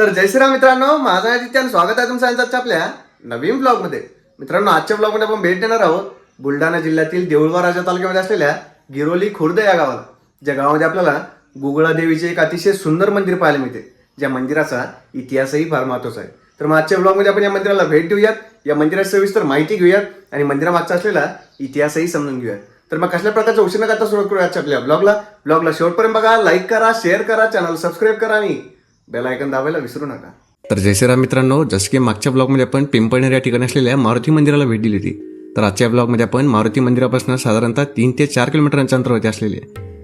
तर जय श्रीराम मित्रांनो माझं आदित्य आणि स्वागत आहे तुमचं आजच्या आपल्या नवीन ब्लॉगमध्ये मित्रांनो आजच्या ब्लॉगमध्ये आपण भेट देणार आहोत बुलढाणा जिल्ह्यातील देऊळवा राजा तालुक्यामध्ये असलेल्या गिरोली खुर्द या गावाला ज्या गावामध्ये आपल्याला गुगळा देवीचे एक अतिशय सुंदर मंदिर पाहायला मिळते. ज्या मंदिराचा इतिहासही फार महत्त्वाचा आहे. तर मग आजच्या ब्लॉगमध्ये आपण या मंदिराला भेट देऊयात. या मंदिराची सविस्तर माहिती घेऊयात आणि मंदिरामागचा असलेला इतिहासही समजून घेऊयात. तर मग कसल्या प्रकारच्या उशीर न करता सुरुवात करूया आजच्या आपल्या ब्लॉगला ब्लॉगला शेवटपर्यंत बघा लाईक करा शेअर करा चॅनल सबस्क्राईब करा आणि बेल आयकन दाबायला विसरू नका. तर जय श्रीराम मित्रांनो जसं की मागच्या ब्लॉगमध्ये आपण पिंपळनेर या ठिकाणी असलेल्या मारुती मंदिराला भेट दिली होती. तर आजच्या ब्लॉगमध्ये आपण मारुती मंदिरापासून साधारणतः तीन ते चार किलोमीटरांच्या अंतरावरती असलेले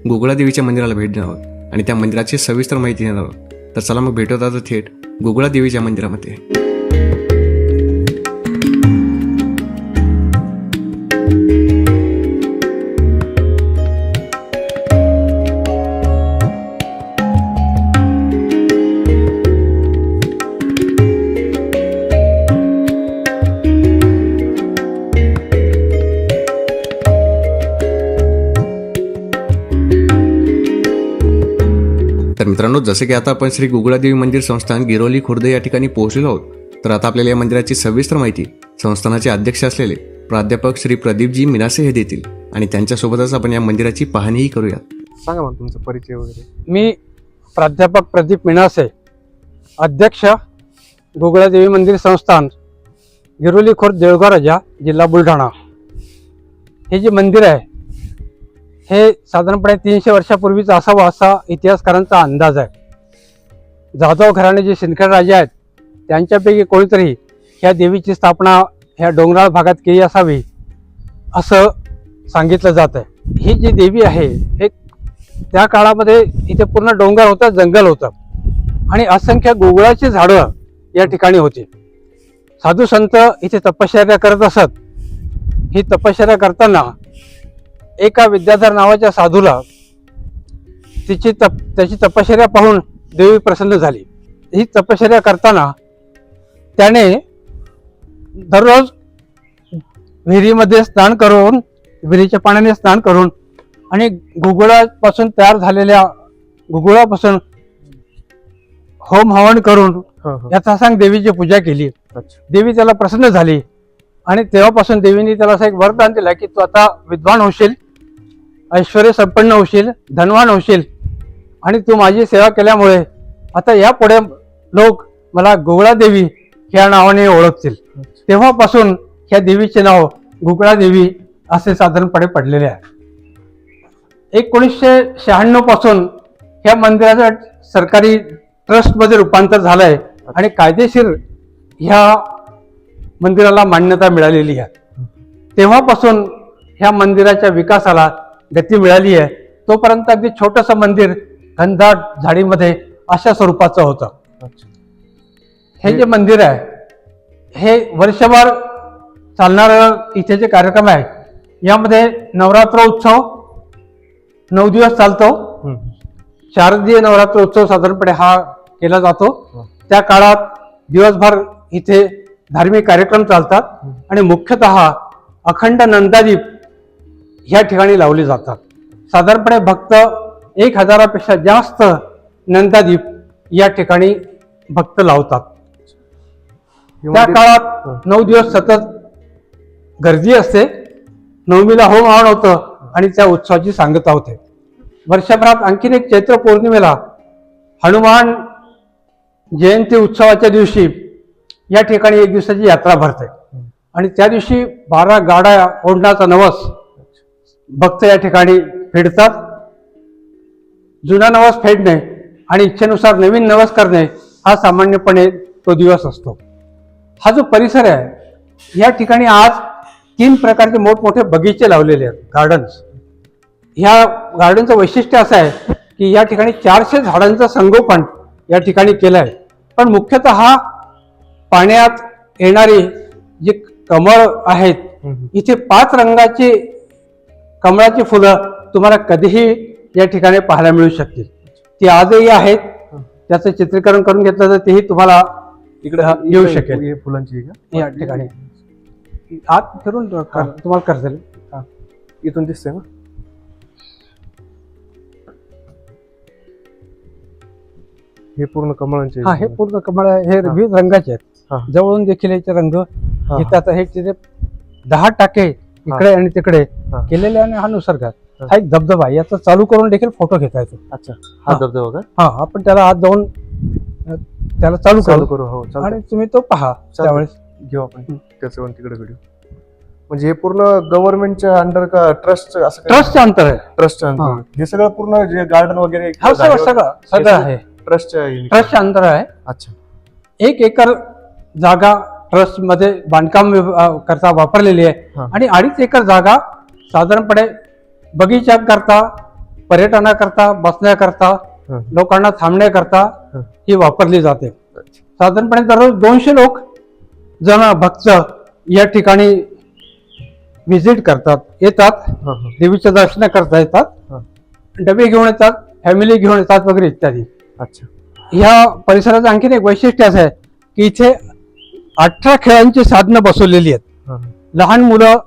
गुगळा देवीच्या मंदिराला भेट देणार आहोत. आणि त्या मंदिराची सविस्तर माहिती देणार आहोत. तर चला मग भेटवत आता थेट गुगळा देवीच्या मंदिरामध्ये. तर मित्रांनो जसे की आता आपण श्री गुगळादेवी मंदिर संस्थान गिरोली खुर्द या ठिकाणी पोहोचलेलो आहोत तर आता आपल्याला या मंदिराची सविस्तर माहिती संस्थानाचे अध्यक्ष असलेले प्राध्यापक श्री प्रदीपजी मिनासे हे देतील. आणि त्यांच्यासोबतच आपण या मंदिराची पाहणीही करूयात. सांगा मला तुमचा परिचय वगैरे. मी प्राध्यापक प्रदीप मिनासे अध्यक्ष गुगळादेवी मंदिर संस्थान गिरोली खुर्द देळगाव राजा जिल्हा बुलढाणा. हे जे मंदिर आहे हे साधारणपणे तीनशे वर्षापूर्वीच असावं असा इतिहासकारांचा अंदाज आहे. जाधव घराणे जे शिंदखेड राजे आहेत त्यांच्यापैकी कोणीतरी ह्या देवीची स्थापना ह्या डोंगराळ भागात केली असावी असं सांगितलं जात आहे ही जी देवी आहे हे त्या काळामध्ये इथे पूर्ण डोंगर होता जंगल होतं. आणि असंख्य गोगुळाची झाडं या ठिकाणी होती. साधू संत इथे तपश्चर्या करत असत. ही तपश्चर्या करताना एका विद्याधर नावाच्या साधूला तिची तप त्याची तपश्चर्या पाहून देवी प्रसन्न झाली. ही तपश्चर्या करताना त्याने दररोज विहिरीमध्ये स्नान करून विहिरीच्या पाण्याने स्नान करून आणि गुगळापासून तयार झालेल्या गुगळापासून होम हवन करून. याचा सांग देवीची पूजा केली. देवी त्याला प्रसन्न झाली आणि तेव्हापासून देवीने त्याला असं एक वरदान दिलं की तू आता विद्वान होशील. ऐश्वर संपन्न होशील धनवान होशील. आणि तू माझी सेवा केल्यामुळे आता यापुढे लोक मला गोगळा देवी ह्या नावाने ओळखतील. तेव्हापासून ह्या देवीचे नाव गोगळा देवी असे साधारणपणे पडलेले आहे. एकोणीसशे शहाण्णवपासून ह्या मंदिराचं सरकारी ट्रस्टमध्ये रूपांतर झालं आहे आणि कायदेशीर ह्या मंदिराला मान्यता मिळालेली आहे. तेव्हापासून ह्या मंदिराच्या विकासाला गती मिळाली आहे तोपर्यंत अगदी छोटंसं मंदिर घनदाट झाडीमध्ये अशा स्वरूपाचं होतं. हे जे मंदिर आहे हे वर्षभर चालणारं इथे जे कार्यक्रम आहे यामध्ये नवरात्र उत्सव नऊ दिवस चालतो. शारदीय नवरात्र उत्सव साधारणपणे हा केला जातो. त्या काळात दिवसभर इथे धार्मिक कार्यक्रम चालतात. आणि मुख्यतः अखंड नंदादीप ह्या ठिकाणी लावले जातात. साधारणपणे भक्त एक हजारापेक्षा जास्त नंदादीप या ठिकाणी भक्त लावतात. त्या काळात नऊ दिवस सतत गर्दी असते. नवमीला होम हवन होतं आणि त्या उत्सवाची सांगता होते. वर्षभरात आणखीन एक चैत्र पौर्णिमेला हनुमान जयंती उत्सवाच्या दिवशी या ठिकाणी एक दिवसाची यात्रा भरते. आणि त्या दिवशी बारा गाड्या ओढण्याचा नवस भक्त या ठिकाणी फेडतात. जुना नवस फेडणे आणि इच्छेनुसार नवीन नवस करणे हा सामान्यपणे तो दिवस असतो. हा जो परिसर आहे या ठिकाणी आज तीन प्रकारचे मोठमोठे बगीचे लावलेले आहेत गार्डन्स ह्या गार्डनचं वैशिष्ट्य असं आहे की या ठिकाणी चारशे झाडांचं संगोपन या ठिकाणी केलं आहे. पण मुख्यतः पाण्यात येणारी जी कमळ आहेत. इथे पाच रंगाची कमळाची फुलं तुम्हाला कधीही या ठिकाणी पाहायला मिळू शकतील. ती आजही आहेत. त्याचं चित्रीकरण करून घेतलं तर तेही तुम्हाला इकडे येऊ शकेल. फुलांची या ठिकाणी. आत फिरून तुम्हाला करता येईल. इथून दिसतंय ना? हे पूर्ण कमळांचे हा हे पूर्ण कमळ हे. विविध रंगाचे. आहेत. जवळून देखील याचे रंग हा. आता हे तिथे दहा टाके इकडे आणि तिकडे हा. केलेले आणि हा निसर्ग आहे. हा. हा एक धबधबा आहे. याचा चालू करून देखील फोटो घेता येतो अच्छा. हा हा. धबधबा का? हा आपण त्याला आज जाऊन अ, त्याला चालू चालू करू. करू. हो. आणि तुम्ही तो पहा त्यावेळेस. घेऊ आपण. हं. त्याचं पण तिकडे व्हिडिओ म्हणजे हे पूर्ण गव्हर्नमेंटच्या अंडर का ट्रस्ट असं ट्रस्टचे अंतर आहे. ट्रस्टच्या हा. अंडर हे. सगळं पूर्ण जे गार्डन वगैरे हा सगळं सगळं सगळं आहे. ट्रस्टच्या ट्रस्टचे अंतर आहे. अच्छा. एक एकर जागा ट्रस्टमध्ये बांधकाम करता वापरलेली आहे. आणि अडीच एकर जागा साधारणपणे बगीचा करता पर्यटनाकरता बसण्याकरता. लोकांना थांबण्याकरता हा. ही वापरली जाते साधारणपणे दररोज दोनशे लोक जण भक्त या ठिकाणी व्हिजिट करतात येतात. देवीचे दर्शन करता येतात. डबे घेऊन येतात फॅमिली घेऊन येतात वगैरे इत्यादी अच्छा ह्या परिसराचं आणखीन एक वैशिष्ट्य असं आहे की इथे अठरा खेळांची साधनं बसवलेली आहेत. लहान मुलं.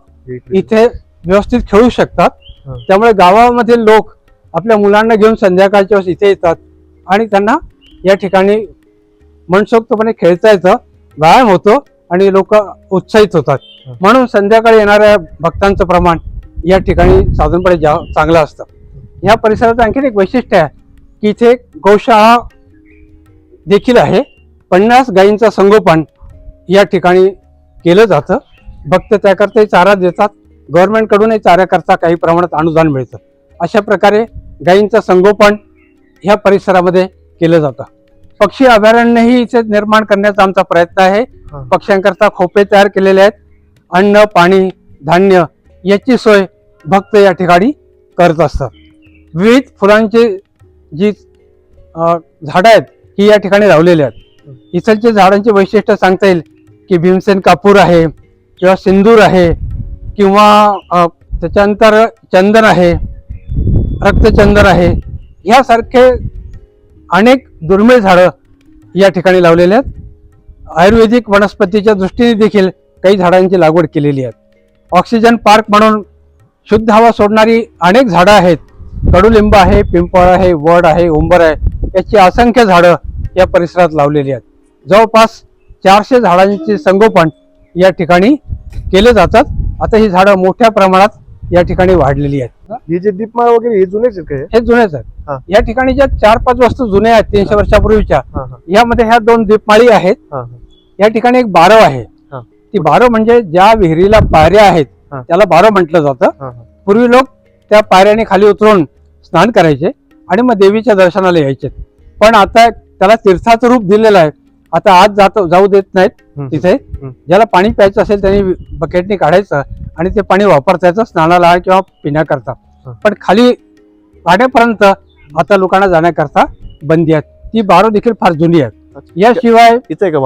इथे व्यवस्थित खेळू शकतात. त्यामुळे गावामधील लोक आपल्या मुलांना घेऊन संध्याकाळच्या वेळेस इथे येतात आणि त्यांना या ठिकाणी मनसोक्तपणे खेळता येतं व्यायाम होतो आणि लोक उत्साहित होतात. म्हणून संध्याकाळी येणाऱ्या भक्तांचं प्रमाण या ठिकाणी साधारणपणे जा चांगलं असतं ह्या परिसराचं आणखीन एक वैशिष्ट्य आहे की इथे गौशाळा देखील आहे पन्नास गायींचं संगोपन या ठिकाणी केलं जातं. भक्त त्याकरताही चारा देतात. गव्हर्नमेंटकडूनही चाऱ्याकरता काही प्रमाणात अनुदान मिळतं. अशा प्रकारे गायींचं संगोपन ह्या परिसरामध्ये केलं जातं. पक्षी अभयारण्यही इथे निर्माण करण्याचा आमचा प्रयत्न आहे. पक्ष्यांकरता खोपे तयार केलेले आहेत. अन्न पाणी धान्य याची सोय भक्त या ठिकाणी करत असतात. विविध फुलांची जी झाडं आहेत ही या ठिकाणी लावलेली आहेत. इथलच्या झाडांचे वैशिष्ट्य सांगता येईल. की भीमसेन कापूर आहे किंवा सिंदूर आहे किंवा त्याच्यानंतर चंदन आहे रक्तचंदन आहे यासारखे अनेक दुर्मिळ झाडं या ठिकाणी लावलेले आहेत. आयुर्वेदिक वनस्पतीच्या दृष्टीने देखील काही झाडांची लागवड केलेली आहे. ऑक्सिजन पार्क म्हणून शुद्ध हवा सोडणारी अनेक झाडं आहेत. कडुलिंब आहे पिंपळ आहे वड आहे उंबर आहे याची असंख्य झाडं या परिसरात लावलेली आहेत. जवळपास चारशे झाडांचे संगोपन या ठिकाणी केले जातात. आता ही झाडं मोठ्या प्रमाणात या ठिकाणी वाढलेली आहेत. हे जे दीपमाळ वगैरे हे जुनेच आहेत का हे? जुनेच. आहेत. या ठिकाणी ज्या चार पाच वस्तू जुन्या आहेत तीनशे वर्षापूर्वीच्या यामध्ये ह्या दोन दीपमाळी आहेत. हा, या ठिकाणी एक बारव आहे. ती बारव म्हणजे ज्या विहिरीला पायऱ्या आहेत. त्याला बारव म्हटलं जातं. पूर्वी लोक त्या पायऱ्याने खाली उतरून स्नान करायचे आणि मग देवीच्या दर्शनाला यायचे. पण आता त्याला तीर्थाचं रूप दिलेलं आहे. आता आज जात जाऊ देत नाहीत. तिथे. ज्याला पाणी प्यायचं असेल त्यांनी बकेटने काढायचं आणि ते पाणी वापरता येतं स्नानाला किंवा पिण्याकरता हा. पण खाली पाण्यापर्यंत आता लोकांना जाण्याकरता बंदी आहे ती बारो देखील फार जुनी आहे अच्छा. याशिवाय इथं का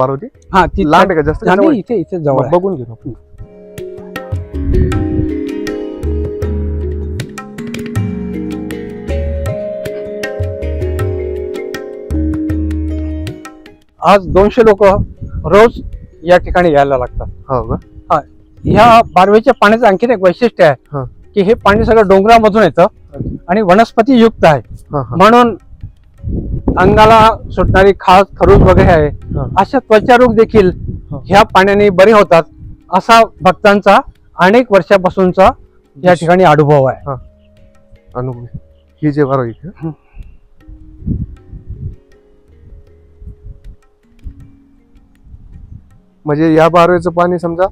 हा ती लांब आहे का जास्त? इथे इथे जवळ. बघून घेऊ आज दोनशे लोक रोज या ठिकाणी यायला लागतात हो का ह्या बारवेच्या पाण्याचं आणखीन एक वैशिष्ट्य आहे हा. की हे पाणी सगळं डोंगरामधून येतं आणि वनस्पती युक्त आहे हा, हा. म्हणून अंगाला सुटणारी खास खरूज वगैरे आहे हा. अशा त्वचारोग देखील हा. ह्या पाण्याने बरे होतात असा भक्तांचा अनेक वर्षापासूनचा या ठिकाणी अनुभव आहे अनुभव ही जे इथे हं. म्हणजे या बारवेचं पाणी समजा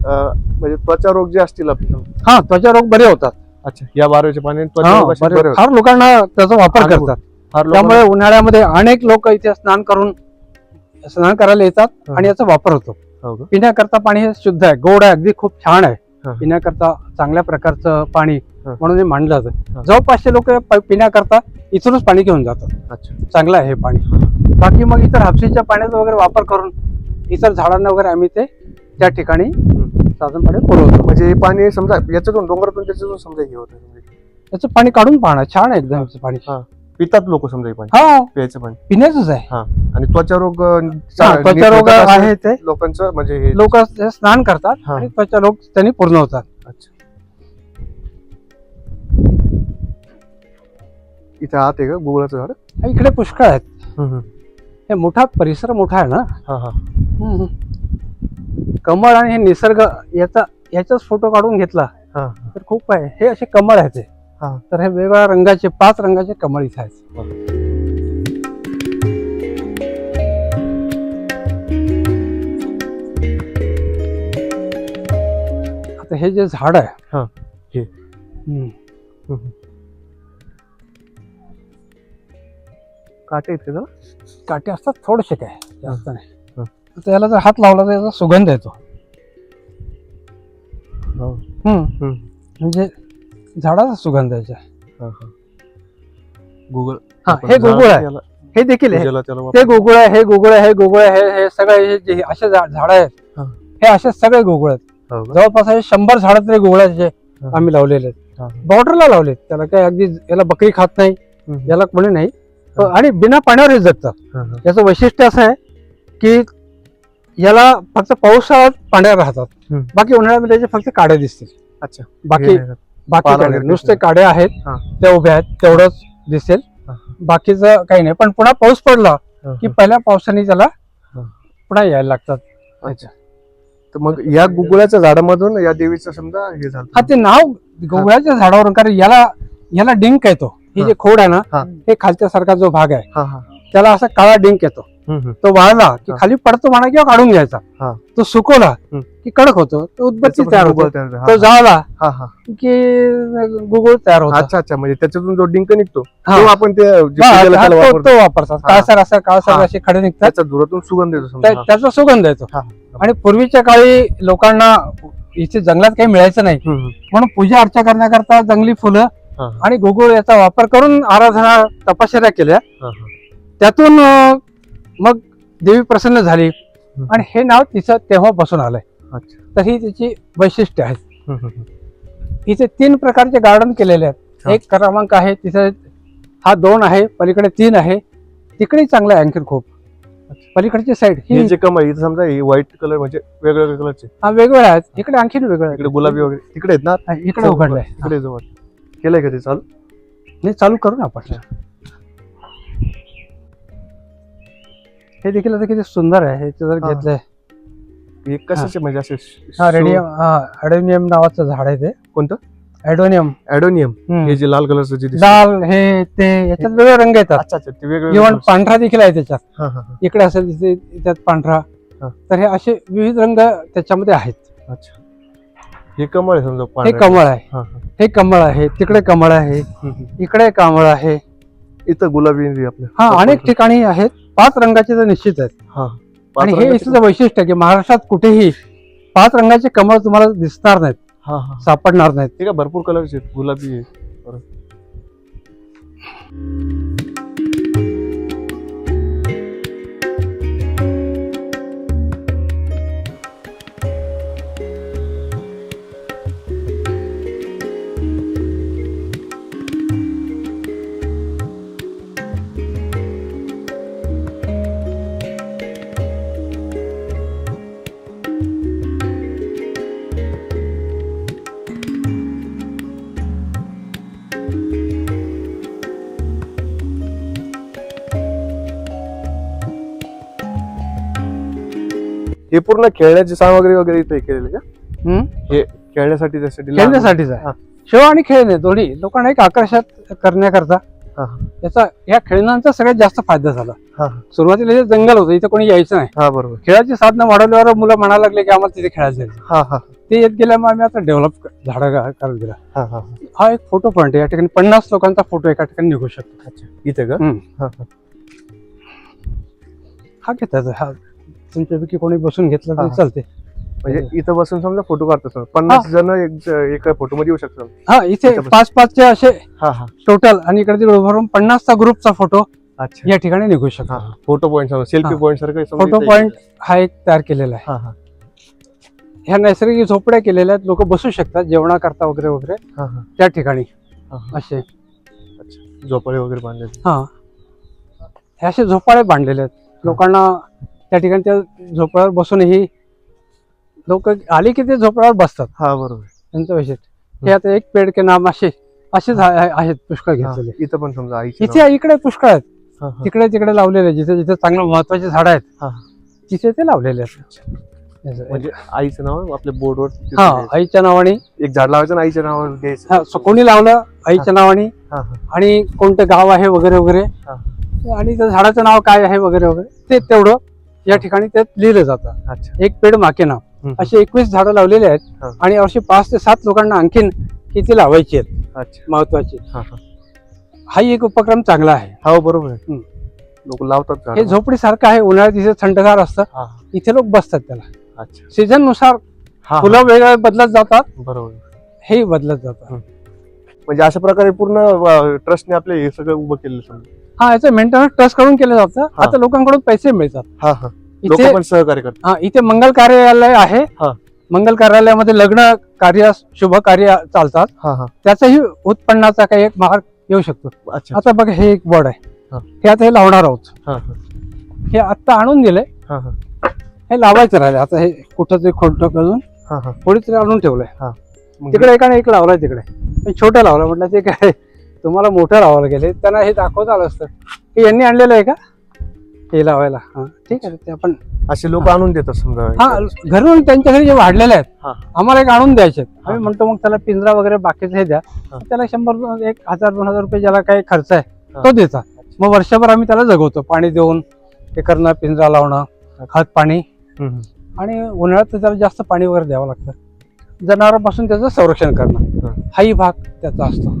म्हणजे त्वचा रोग जे असतील आपले. हा त्वचारोग बरे होतात अच्छा या बारवेच्या पाण्याने त्वचा हा, रोग असे बरे- बरे होतात. फार लोकांना त्याचा वापर अनुभव. करतात फार त्यामुळे उन्हाळ्यामध्ये अनेक लोक इथे स्नान करून स्नान करायला येतात हा. आणि याचा वापर होतो हो का? पिण्याकरता पाणी हे शुद्ध आहे गोड आहे अगदी खूप छान आहे. पिण्याकरता चांगल्या प्रकारचं पाणी हा. म्हणून हे मानलं हा. जातं जवळपासचे लोक पिण्याकरता इथूनच पाणी घेऊन जातात अच्छा चांगलं आहे हे पाणी बाकी मग इतर हापसीच्या पाण्याचा वगैरे वापर करून इतर झाडांना वगैरे आम्ही ते त्या ठिकाणी. साधारणपणे पुरवतो. म्हणजे हे पाणी समजा याच्यातून डोंगरातून त्याच्यातून समजा हे होतं म्हणजे. त्याचं पाणी काढून पाहणं छान आहे एकदम याचं पाणी. हा. पितात लोक समजा हे पाणी. हा. प्यायचं पाणी. पिण्याचंच आहे. हा. आणि त्वचा रोग अं, हा, चा- नीट त्वचारोग होतात असं आहे ते. लोकांचं म्हणजे हे लोक स्नान करतात हा. आणि त्वचारोग त्यांनी पूर्ण होतात अच्छा. इथं आत आहे का? गुगळाचं झाड? इकडे पुष्कळ आहेत. हे मोठा परिसर मोठा आहे ना हा हा हम्म. कमळ आणि हे निसर्ग याचा याचाच फोटो काढून घेतला हा तर खूप आहे हे असे कमळ आहेत ते हा. तर हे वेगवेगळ्या रंगाचे पाच रंगाचे कमळ इथे आहेत आता हे जे झाड आहे हा, हे. हम्म. हम्म. काटे आहेत का त्याला? काटे असतात थोडेसे काय जास्त नाही हा. तर याला जर हात लावला तर याचा सुगंध येतो हो. हम्म. म्हणजे झाडाचा सुगंध याचा हा, हा. गुगल हा हे गुगुळ आहे त्याला- हे देखील आहे त्याला ते गुगुळ आहे हे गुगुळ आहे हे गुगुळ आहे हे- हे सगळे हे जे असे झाड आहेत हा. हे असे सगळे गुगुळ आहेत हो? जवळपास हे शंभर झाड तरी गुगळाचे हा. आम्ही लावलेले आहेत. बॉर्डरला लावलेत त्याला काय अगदी याला बकरी खात नाही. याला कोणी नाही आणि बिना पाण्यावर हे जगतात. याचं वैशिष्ट्य असं आहे की याला फक्त पावसाळ्यात पाण्यावर राहतात. बाकी उन्हाळ्यामध्ये त्याचे फक्त काड्या दिसतील अच्छा बाकी? बाकी. नुसते. काड्या आहेत. त्या उभ्या आहेत तेवढंच दिसेल. बाकीचं काही नाही पण पुन्हा पाऊस पडला की. पहिल्या पावसाने त्याला. पुन्हा यायला लागतात अच्छा तर मग या गुगुळाच्या झाडामधून या देवीचं समजा हे झालं हा ते नाव गोवळ्याच्या झाडावरून कारण याला याला डिंक येतो ही. जे खोड आहे ना हा. खालच्या सारखा जो भाग आहे त्याला असा काळा डिंक येतो. तो वाळला की. खाली पडतो म्हणा किंवा काढून घ्यायचा. तो सुकवला. की कडक होतो तो उदबत्ती तयार होतो. तो जाळला की गुगुळ तयार होतो अच्छा अच्छा म्हणजे त्याच्यातून जो डिंक निघतो आपण ते तो वापरतो तो वापरतात. काळसर असं काळसर. असे खडे निघतात धुरातून सुगंध येतो त्याचा सुगंध येतो. आणि पूर्वीच्या काळी लोकांना इथे जंगलात काही मिळायचं नाही. म्हणून पूजा अर्चा करण्याकरता जंगली फुलं आणि गुगुळ याचा वापर करून आराधना तपश्चर्या केल्या. त्यातून मग देवी प्रसन्न झाली. आणि हे नाव तिचं तेव्हापासून आलंय. अच्छा. तर ही तिची वैशिष्ट्य आहेत. इथे तीन प्रकारचे गार्डन केलेले आहेत. एक क्रमांक आहे तिथे हा दोन आहे पलीकडे तीन आहे. तिकडे चांगलं आहे आणखीन खूप. पलीकडची साईड ही जे कमळ इथं समजा हे व्हाईट कलर म्हणजे वेगवेगळ्या कलरचे हा, वेगवेगळ्या आहेत. इकडे आणखीन वेगळं इकडे गुलाबी वगैरे. तिकडे आहेत ना? इकडे उघडलंय. इकडे जवळ. केलंय का ते चालू? नाही चालू करू ना आपण. हे देखील आता किती सुंदर आहे हे जर हा. घेतलंय. हे कशाचे? म्हणजे असे हा रेडियम हा ॲडोनियम नावाचं झाड आहे ते. कोणतं? ॲडोनियम. ऍडोनियम. हे जे लाल कलरचं जे दिसतं. लाल हे ते याच्यात वेगळे रंग येतात. अच्छा अच्छा ते वेगवेगळे इव्हन. पांढरा देखील आहे त्याच्यात. हा हा हा. इकडे असेल तिथे त्यात पांढरा. हा. तर हे असे विविध रंग त्याच्यामध्ये आहेत. अच्छा. हे कमळ आहे समजा हे. कमळ आहे. हा, हा. हे कमळ आहे तिकडे कमळ आहे हम्म. इकडे कमळ आहे. इथं गुलाबी आहे आपलं हा अनेक ठिकाणी आहेत. पाच रंगाचे तर निश्चित आहेत. हा पाच आणि हे रंगाचे- इथलं वैशिष्ट्य आहे की महाराष्ट्रात कुठेही पाच रंगाचे कमळ तुम्हाला दिसणार नाहीत हा हा. सापडणार नाहीत. ठीक आहे भरपूर कलरचे आहेत गुलाबी आहे हे पूर्ण खेळण्याची सामग्री वगैरे इथे केलेली का? हम्म? हे खेळण्यासाठी त्यासाठी लहान- खेळण्यासाठीच हा. आहे शो आणि खेळणे दोन्ही. लोकांना एक आकर्षित करण्याकरता हा. याचा या खेळण्यांचा सगळ्यात जास्त फायदा झाला. हा, हा. सुरुवातीला जे जंगल होतं इथं कोणी यायचं नाही. हा बरोबर. खेळाची साधनं वाढवल्यावर मुलं म्हणायला लागले की आम्हाला तिथे खेळायचं आहे. हा हा. ते येत गेल्यामुळे आम्ही आता डेव्हलप झाडं गा- करायला दिला. हा हा हा. एक फोटो पॉईंट आहे. या ठिकाणी पन्नास लोकांचा फोटो एका ठिकाणी निघू शकतो. इथे का? हम्म. हा हा. हा घेतात हा. तुमच्यापैकी कोणी बसून घेतला तरी हा. चालते म्हणजे इथं बसून समजा फोटो काढतो समजा. पन्नास जण एक एका फोटो मध्ये येऊ शकतात. हा इथे इथं बस. पाच पाचचे असे हा हा. टोटल आणि इकडे तिकडे उभारून पन्नासचा ग्रुपचा फोटो अच्छा. या ठिकाणी निघू हा शकतो फोटो पॉईंट सेल्फी हा. पॉईंट सारखं समजा फोटो इथे- पॉईंट हा एक तयार केलेला आहे. हा हा. ह्या नैसर्गिक झोपड्या केलेल्या आहेत. लोक बसू शकतात जेवणाकरता वगैरे वगैरे. हा हा. त्या ठिकाणी हा, हा. असे. अच्छा. झोपाळे वगैरे बांधले हा. हे असे झोपाळे बांधलेले आहेत. लोकांना त्या ठिकाणी त्या झोपड्यावर बसूनही लोक आले की ते झोपड्यावर बसतात हा बरोबर त्यांचं वैशिष्ट्य हे आता एक पेड के नाम असे असेच आहे- आहेत पुष्कळ घेतलेले इथं पण समजा इथे इकडे पुष्कळ आहेत. तिकडे तिकडे लावलेले. जिथे जिथे चांगलं महत्त्वाचे झाड आहेत. तिथे ते लावलेले आहेत असं. म्हणजे आईचं नाव आपल्या बोर्डवर हा आईच्या नावाने एक झाड लावायचं आईच्या नावावर हा, कोणी लावलं आईच्या नावाने. आणि कोणतं गाव आहे वगैरे वगैरे. आणि त्या झाडाचं नाव काय आहे वगैरे वगैरे ते तेवढं या ठिकाणी त्यात लिहिलं जातं. अच्छा. एक पेड माके नाव. असे एकवीस झाडं लावलेले आहेत हा. आणि अशी पाच ते सात लोकांना आणखीन किती लावायची आहेत? महत्वाची. हा हा. हाही एक उपक्रम चांगला आहे. हो बरोबर आहे. हम्म. लोक लावतात हे झोपडी सारखं आहे उन्हाळ्यात इथे थंडगार असतं. हा इथे लोक बसतात त्याला. सीझननुसार हा हा. फुलं वेगळे बदलत जातात. बरोबर. हेही बदलत जातात. म्हणजे अशा प्रकारे पूर्ण ट्रस्टने आपले हे सगळं उभं केलं हा याचं मेंटेनन्स ट्रस्ट करून केलं जातं. आता लोकांकडून पैसे मिळतात. हा हा. लोक इथे पण सहकार्य करतात. हा इथे मंगल कार्यालय आहे. हा. मंगल कार्यालयामध्ये लग्न कार्य शुभ कार्य चालतात. हा हा. त्याचाही उत्पन्नाचा काही एक मार्ग येऊ शकतो. अच्छा. आता बघा हे एक बोर्ड आहे. हा. आता हे लावणार आहोत. हा हा. हे आता आणून दिले हा हा. हे लावायचं राहिले आता हे कुठं तरी खोटं करून हा हा. तरी आणून ठेवलंय. तिकडे एकाने एक लावलाय तिकडे. पण छोटं लावलं म्हटलं ते काय? तुम्हाला मोठं लावायला गेले त्यांना हे दाखवता आलं असतं. हे यांनी आणलेलं आहे का? हे लावायला. हा ठीक आहे. ते आपण असे लोक आणून देतात समजा. हा घरून त्यांच्या घरी जे वाढलेले आहेत हा. आम्हाला एक आणून द्यायचे आहेत. आम्ही म्हणतो मग त्याला पिंजरा वगैरे बाकीचं हे द्या. हा. त्याला शंभर दोन- एक हजार दोन हजार रुपये ज्याला काही खर्च आहे हा. तो द्यायचा मग वर्षभर आम्ही त्याला जगवतो पाणी देऊन हे करणं पिंजरा लावणं खत पाणी. हम्म. आणि उन्हाळ्यात तर त्याला जास्त पाणी वगैरे द्यावं लागतं. जनावरांपासून त्याचं संरक्षण करणं. हा. हाही भाग त्याचा असतो.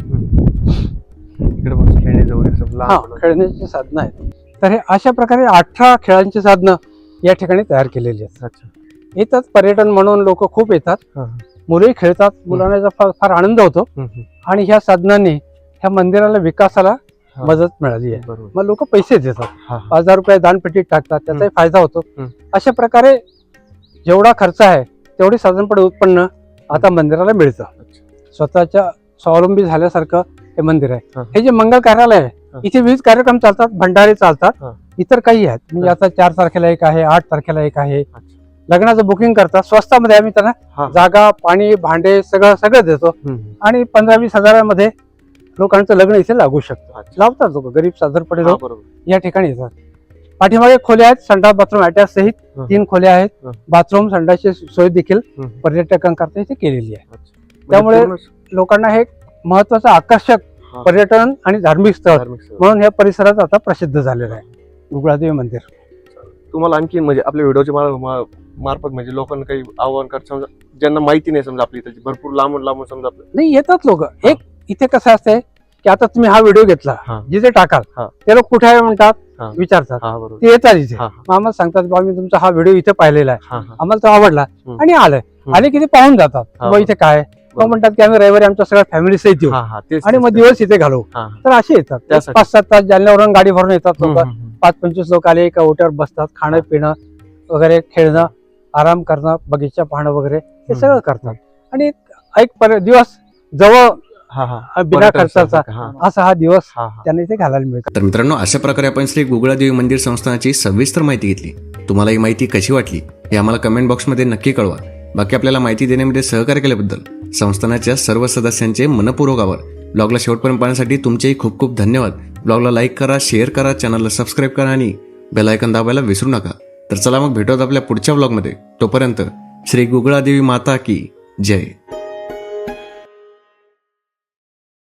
इकडे वगैरे सब लहान. खेळण्याची साधनं आहेत तर हे अशा प्रकारे अठरा खेळांची साधनं या ठिकाणी तयार केलेली आहेत अच्छा येतात पर्यटन म्हणून लोक खूप येतात हा, हा. मुलंही खेळतात मुलांना याचा फार फार आनंद होतो हम्म, हम्म. आणि ह्या साधनांनी ह्या मंदिराला विकासाला हा. मदत मिळाली आहे बरोबर मग लोक पैसे देतात हा, हा. पाच हजार रुपये दानपेटीत टाकतात त्याचाही फायदा होतो हम्म. अशा प्रकारे जेवढा खर्च आहे तेवढी साधारणपणे उत्पन्न आता मंदिराला मिळतं अच्छा. स्वतःच्या स्वावलंबी झाल्यासारखं हे मंदिर आहे हा. जे मंगल कार्यालय. आहे इथे विविध कार्यक्रम चालतात भंडारे चालतात. इतर काही आहेत म्हणजे आता चार तारखेला एक आहे आठ तारखेला एक आहे. लग्नाचं बुकिंग करतात स्वस्तामध्ये आम्ही त्यांना. जागा पाणी भांडे सगळं सगळं देतो. आणि पंधरा वीस हजारामध्ये लोकांचं लग्न इथे लागू शकतं. लावतात लोक गरीब साधारणपणे लोक या ठिकाणी येतात पाठीमागे खोल्या आहेत संडास बाथरूम अटॅच सहित. तीन खोल्या आहेत. बाथरूम संडासची सोय देखील. पर्यटकांकरता इथे केलेली आहे. म्हणजे त्यामुळे लोकांना हे महत्वाचं आकर्षक. पर्यटन आणि धार्मिक स्थळ. म्हणून या परिसरात आता प्रसिद्ध झालेलं आहे गुगळादेवी मंदिर तुम्हाला आणखी म्हणजे आपल्या व्हिडिओच्या मा- मार्फत म्हणजे लोकांना काही आव्हान कर समजा ज्यांना माहिती नाही समजा आपली त्याची भरपूर लांबून लांबून समजा नाही येतात लोक एक इथे कसं असतंय की आता तुम्ही हा व्हिडिओ घेतला. जिथे टाकाल. ते लोक कुठे आहे म्हणतात. विचारतात ते येतात इथे मग आम्हाला सांगतात बा मी तुमचा हा व्हिडिओ इथे पाहिलेला आहे आम्हाला तो आवडला. आणि आलंय. आले की ते पाहून जातात. मग इथे काय? मग. म्हणतात की आम्ही रविवारी आमच्या सगळ्या फॅमिली सहित येऊ हा हा आणि मग. दिवस इथे घालवू. तर असे येतात. पाच सात तास जालन्यावरून गाडी भरून येतात लोक. पाच पंचवीस लोक आले एका ओट्यावर बसतात खाणं पिणं वगैरे खेळणं आराम करणं बगीचा पाहणं वगैरे हे. सगळं करतात आणि एक- दिवस जवळ हा हा बिना खर्चाचा. हा असा हा दिवस हा हा त्यांना इथे घालायला मिळतो तर मित्रांनो अशा प्रकारे आपण श्री गुगळादेवी मंदिर संस्थानाची सविस्तर माहिती घेतली तुम्हाला ही माहिती कशी वाटली हे आम्हाला कमेंट बॉक्समध्ये नक्की कळवा बाकी आपल्याला माहिती देण्यामध्ये सहकार्य केल्याबद्दल संस्थानाच्या सर्व सदस्यांचे मनपूर्वक आभार. ब्लॉगला शेवटपर्यंत पाहण्यासाठी तुमचेही खूप खूप धन्यवाद. ब्लॉगला लाईक करा शेअर करा चॅनलला सबस्क्राईब करा आणि बेलायकन दाबायला विसरू नका. तर चला मग भेटूयात आपल्या पुढच्या ब्लॉगमध्ये. तोपर्यंत श्री गुगळादेवी माता की जय.